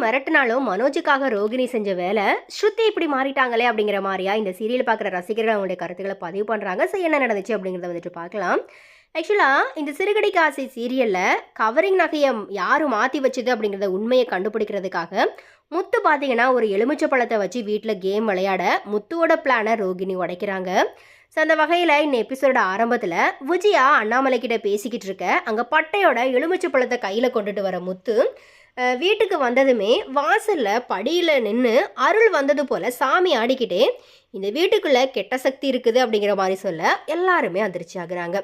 மிரட்டினாலும் மனோஜுக்காக ரோகிணி செஞ்ச வேலை ஸ்ருதி இப்படி மாறிட்டாங்களே அப்படிங்கிற மாதிரியா இந்த சீரியல் பார்க்குற ரசிகர்கள் அவங்களுடைய கருத்துக்களை பதிவு பண்ணுறாங்க ஸோ என்ன நடந்துச்சு அப்படிங்கிறத வந்துட்டு பார்க்கலாம். ஆக்சுவலாக இந்த சிறுகடிக்கு காசி சீரியலில் கவரிங் நகையை யார் மாற்றி வச்சது அப்படிங்கிறத உண்மையை கண்டுபிடிக்கிறதுக்காக முத்து பார்த்தீங்கன்னா ஒரு எலுமிச்சை பழத்தை வச்சு வீட்டில் கேம் விளையாட முத்துவோட பிளானை ரோகிணி உடைக்கிறாங்க. ஸோ அந்த வகையில் இந்த எபிசோட ஆரம்பத்தில் விஜயா அண்ணாமலை கிட்ட பேசிக்கிட்டு இருக்க அங்கே பட்டையோட எலுமிச்சை பழத்தை கையில் கொண்டுட்டு வர முத்து வீட்டுக்கு வந்ததுமே வாசலில் படியில் நின்று அருள் வந்தது போல் சாமி ஆடிக்கிட்டே இந்த வீட்டுக்குள்ளே கெட்ட சக்தி இருக்குது அப்படிங்கிற மாதிரி சொல்ல எல்லாருமே அதிர்ச்சி ஆகுறாங்க.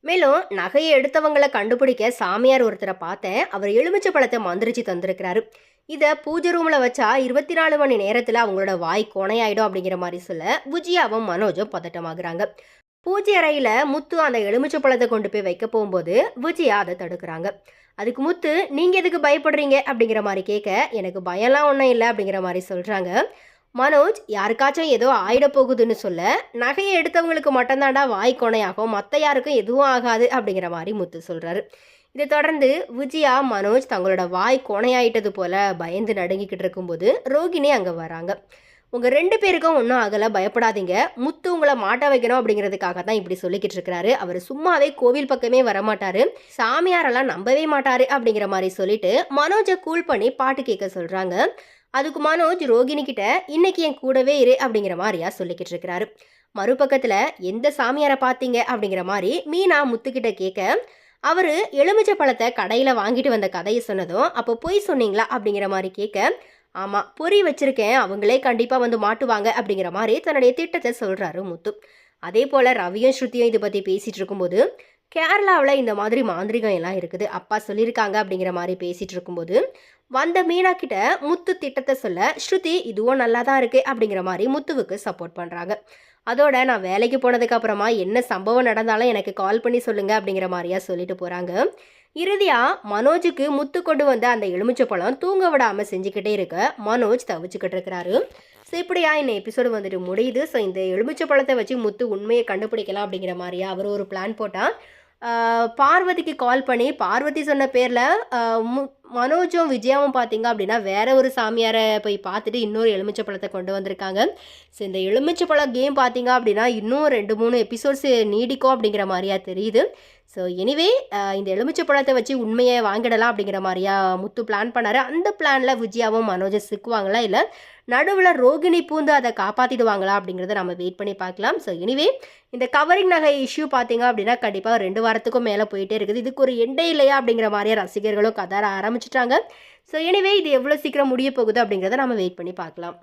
மேலும் நகையை எடுத்தவங்களை கண்டுபிடிக்க சாமியார் ஒருத்தரை பார்த்தேன். அவர் எலுமிச்சை பழத்தை மந்திரிச்சு தந்திருக்கிறாரு. இதை பூஜை ரூமில் வச்சா இருபத்தி நாலு மணி நேரத்தில் அவங்களோட வாய் கொனையாயிடும் அப்படிங்கிற மாதிரி சொல்ல புஜியாவும் மனோஜும் பதட்டமாகறாங்க. பூஜை அறையில் முத்து அந்த எலுமிச்சை பழத்தை கொண்டு போய் வைக்க போகும்போது விஜயா அதை தடுக்கிறாங்க. அதுக்கு முத்து நீங்கள் எதுக்கு பயப்படுறீங்க? அப்படிங்கிற மாதிரி கேட்க எனக்கு பயம்லாம் ஒன்றும் இல்லை அப்படிங்கிற மாதிரி சொல்கிறாங்க மனோஜ் யாருக்காச்சும் ஏதோ ஆயிட போகுதுன்னு சொல்ல நகையை எடுத்தவங்களுக்கு மட்டும்தாண்டா வாய் கொனையாகும் மற்ற யாருக்கும் எதுவும் ஆகாது அப்படிங்கிற மாதிரி முத்து சொல்கிறாரு இதை தொடர்ந்து விஜயா மனோஜ் தங்களோட வாய் கொனையாயிட்டது போல பயந்து நடுங்கிக்கிட்டு இருக்கும்போது ரோகிணி அங்கே வராங்க. உங்கள் ரெண்டு பேருக்கும் ஒன்றும் ஆகலை பயப்படாதீங்க. முத்து உங்களை மாட்ட வைக்கணும் அப்படிங்கிறதுக்காக தான் இப்படி சொல்லிக்கிட்டு இருக்கிறாரு. அவர் சும்மாவே கோவில் பக்கமே வரமாட்டாரு. சாமியாரெல்லாம் நம்பவே மாட்டாரு அப்படிங்கிற மாதிரி சொல்லிட்டு மனோஜை கூல் பண்ணி பாட்டு கேட்க சொல்கிறாங்க அதுக்கு மனோஜ் ரோகிணி கிட்ட இன்னைக்கு என் கூடவே இரு அப்படிங்கிற மாதிரியா சொல்லிக்கிட்டு இருக்கிறாரு. மறுபக்கத்தில் எந்த சாமியாரை பார்த்தீங்க அப்படிங்கிற மாதிரி மீனா முத்துக்கிட்ட கேட்க அவர் எலுமிச்சை பழத்தை கடையில் வாங்கிட்டு வந்த கதையை சொன்னதும் அப்போ போய் சொன்னீங்களா? அப்படிங்கிற மாதிரி கேட்க ஆமாம் பொறி வச்சிருக்கேன் அவங்களே கண்டிப்பாக வந்து மாட்டுவாங்க அப்படிங்கிற மாதிரி தன்னுடைய திட்டத்தை சொல்கிறாரு முத்து. அதே போல் ரவியும் ஸ்ருதியும் இதை பற்றி பேசிகிட்டு இருக்கும்போது கேரளாவில் இந்த மாதிரி மாந்திரிகம் எல்லாம் இருக்குது அப்பா சொல்லியிருக்காங்க அப்படிங்கிற மாதிரி பேசிகிட்டு இருக்கும்போது வந்த மீனா கிட்ட முத்து திட்டத்தை சொல்ல ஸ்ருதி இதுவும் நல்லா தான் இருக்கு அப்படிங்கிற மாதிரி முத்துவுக்கு சப்போர்ட் பண்ணுறாங்க அதோட நான் வேலைக்கு போனதுக்கு அப்புறமா என்ன சம்பவம் நடந்தாலும் எனக்கு கால் பண்ணி சொல்லுங்க அப்படிங்கிற மாதிரியா சொல்லிட்டு போகிறாங்க இறுதியாக மனோஜுக்கு முத்து கொண்டு வந்த அந்த எலுமிச்சை பழம் தூங்க விடாமல் செஞ்சுக்கிட்டே இருக்க மனோஜ் தவிச்சுக்கிட்டு இருக்கிறாரு. ஸோ இப்படியா இந்த எபிசோடு வந்துட்டு முடியுது. ஸோ இந்த எலுமிச்சை பழத்தை வச்சு முத்து உண்மையை கண்டுபிடிக்கலாம் அப்படிங்கிற மாதிரியா அவர் ஒரு பிளான் போட்டால் பார்வதிக்கு கால் பண்ணி பார்வதி சொன்ன பேரில் மனோஜும் விஜயாவும் பார்த்தீங்க அப்படின்னா வேற ஒரு சாமியாரை போய் பார்த்துட்டு இன்னொரு எலுமிச்சை பழத்தை கொண்டு வந்திருக்காங்க. ஸோ இந்த எலுமிச்சை பழம் கேம் பார்த்தீங்க அப்படின்னா இன்னும் ரெண்டு மூணு எபிசோட்ஸ் நீடிக்கும் அப்படிங்கிற மாதிரியா தெரியுது. ஸோ எனிவே இந்த எலுமிச்சை பழத்தை வச்சு உண்மையை வாங்கிடலாம் அப்படிங்கிற மாதிரியா முத்து பிளான் பண்ணார். அந்த பிளானில் விஜயாவும் மனோஜும் சிக்குவாங்களா இல்லை நடுவில் ரோகிணி பூந்து அதை காப்பாற்றிடுவாங்களா அப்படிங்கிறத நம்ம வெயிட் பண்ணி பார்க்கலாம். ஸோ எனிவே இந்த கவரிங் நகை இஷ்யூ பார்த்தீங்க அப்படின்னா கண்டிப்பாக ரெண்டு வாரத்துக்கும் மேலே போயிட்டே இருக்குது. இதுக்கு ஒரு எண்டே இல்லையா அப்படிங்கிற மாதிரியே ரசிகர்களும் கதற ஆரம்பிச்சிட்டாங்க. ஸோ எனிவே இது எவ்வளோ சீக்கிரம் முடிய போகுது அப்படிங்கிறத நம்ம வெயிட் பண்ணி பார்க்கலாம்.